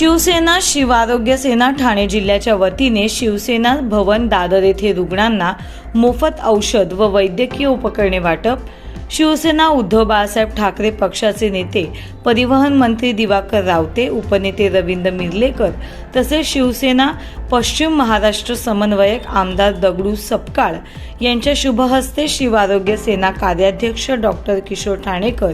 शिवसेना शिवारोग्य सेना ठाणे जिल्ह्याच्या वतीने शिवसेना भवन दादर येथे रुग्णांना मोफत औषध व वैद्यकीय उपकरणे वाटप शिवसेना उद्धव बाळासाहेब ठाकरे पक्षाचे नेते परिवहन मंत्री दिवाकर रावते उपनेते रवींद्र मिरलेकर तसेच शिवसेना पश्चिम महाराष्ट्र समन्वयक आमदार दगडू सपकाळ यांच्या शुभहस्ते शिवारोग्य सेना कार्याध्यक्ष डॉक्टर किशोर ठाणेकर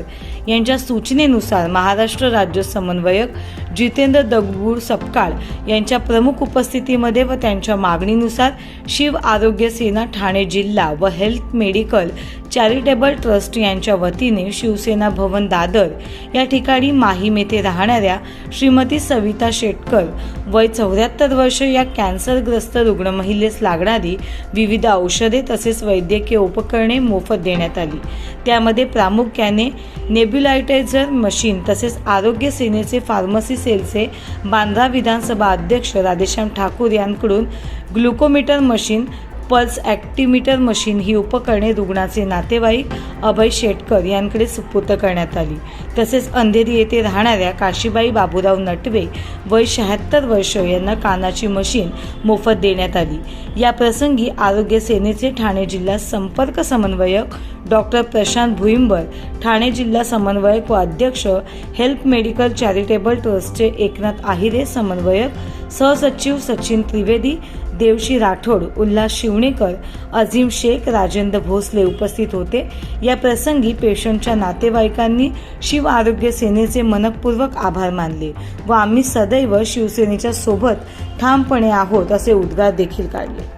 यांच्या सूचनेनुसार महाराष्ट्र राज्य समन्वयक जितेंद्र दगडू सपकाळ यांच्या प्रमुख उपस्थितीमध्ये व त्यांच्या मागणीनुसार शिव आरोग्य सेना ठाणे जिल्हा व health medical charitable trust trust यांच्या वतीने शिवसेना भवन दादर या ठिकाणी माहीम येथे राहणाऱ्या श्रीमती सविता शेटकर वय चौऱ्याहत्तर वर्ष या कॅन्सरग्रस्त रुग्ण महिलेस लागणारी विविध औषधे तसेच वैद्यकीय उपकरणे मोफत देण्यात आली. त्यामध्ये प्रामुख्याने नेब्युलायटायझर मशीन तसेच आरोग्य सेनेचे फार्मसी सेलचे बांद्रा विधानसभा अध्यक्ष राधेश्याम ठाकूर यांकडून glucometer machine pulse oximeter machine ही उपकरणे रुग्णाचे नातेवाईक अभय शेटकर यांकडे सुपूर्द करण्यात आली. तसेच अंधेरी येथे राहणाऱ्या काशीबाई बाबूराव नटवे वय शहात्तर वर्ष यांना कानाची मशीन मोफत देण्यात आली. या प्रसंगी आरोग्य सेनेचे ठाणे जिल्हा संपर्क समन्वयक डॉक्टर प्रशांत भुईंबर ठाणे जिल्हा समन्वयक व अध्यक्ष हेल्प मेडिकल चॅरिटेबल ट्रस्टचे एकनाथ आहिरे समन्वयक सहसचिव सचिन त्रिवेदी देवशी राठोड उल्हास शिवणेकर अझीम शेख राजेंद्र भोसले उपस्थित होते. या प्रसंगी पेशंटच्या नातेवाईकांनी शिव आरोग्य सेनेचे मनपूर्वक आभार मानले व आम्ही सदैव शिवसेनेच्या सोबत ठामपणे आहोत असे उद्गार देखील काढले.